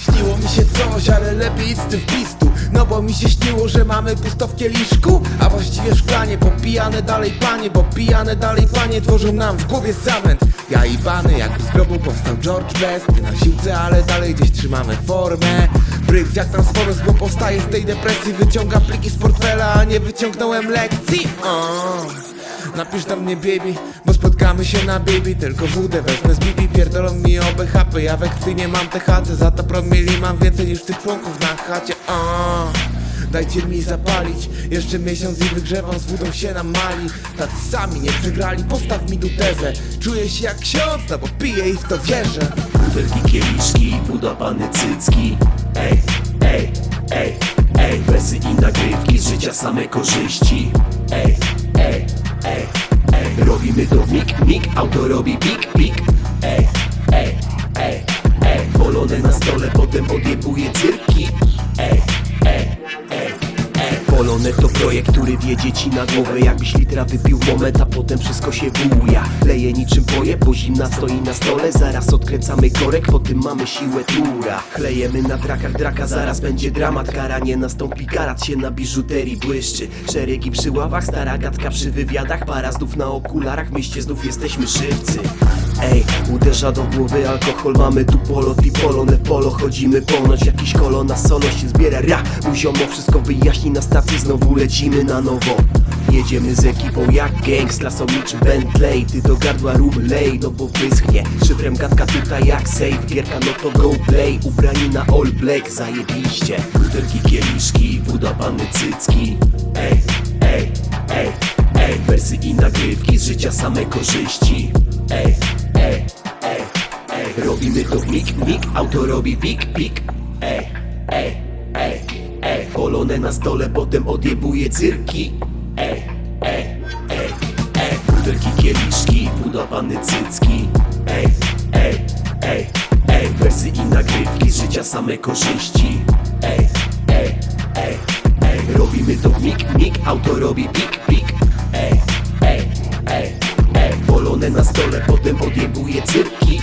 Śniło mi się coś, ale lepiej z tym wpistu No bo mi się śniło, że mamy pusto w kieliszku A właściwie szklanie, popijane dalej panie Bo pijane dalej panie tworzą nam w głowie zamęt. Ja i bany, jakby z grobu powstał George Best. Na siłce, ale dalej gdzieś trzymamy formę. Bryggs jak Transformers, bo powstaje z tej depresji. Wyciąga pliki z portfela, a nie wyciągnąłem lekcji. O. Napisz do mnie baby, bo spotkamy się na baby Tylko wódę wezmę z bibi, pierdolą mi obe hapy Ja we krwi nie mam THC, za to promili mam więcej niż tych członków na chacie. O, Dajcie mi zapalić, jeszcze miesiąc i wygrzewam z wódą się na mali Tacy sami nie przegrali, postaw mi tu tezę. Czuję się jak ksiądz, no bo piję i w to wierzę. Butelki, kieliszki, budowany cycki. Ej, ej, ej, ej Wersy i nagrywki, z życia same korzyści. Ej Robimy to. Mig, mig, auto robi pik, pik. Ej, ej, ej, ej Polone na stole, potem odjebuje cyrki Polone to projekt, który wiedzie ci na głowę Jakbyś litra wypił moment, a potem wszystko się buja. Leje niczym poje, bo zimna stoi na stole Zaraz odkręcamy korek, po tym mamy siłę tura. Klejemy na trakach draka, zaraz będzie dramat Kara nie nastąpi, karat się na biżuterii błyszczy. Szeregi przy ławach, stara gadka przy wywiadach Para znów na okularach, w mieście znów jesteśmy szybcy Ej, uderza do głowy alkohol, mamy tu polo, ti polo, polo Chodzimy ponoć, jakiś kolo na solo się zbiera Ra, uziomo wszystko wyjaśni na stacji, znowu lecimy na nowo. Jedziemy z ekipą jak gang, niczym Bentley Ty do gardła rum lej, no bo wyschnie. Szyfrem gadka tutaj jak safe, gierka no to go play. Ubrani na all black, zajebiście. Butelki, kieliszki, woda, cycki. Ej, ej, ej, ej Wersy i nagrywki, z życia same korzyści. Ej, ej, ej, ej. Robimy to mig, mig, auto robi pik, pik. Ej, ej, ej, ej. Polone na stole, potem odjebuje cyrki. Ej, ej, ej, ej. Butelki, kieliszki, panny, cycki. Ej, ej, ej, ej. Wersy i nagrywki, z życia same korzyści. Ej, ej, ej, ej. Robimy to mig, mig, auto robi pik, na stole, potem odjebuje cyrki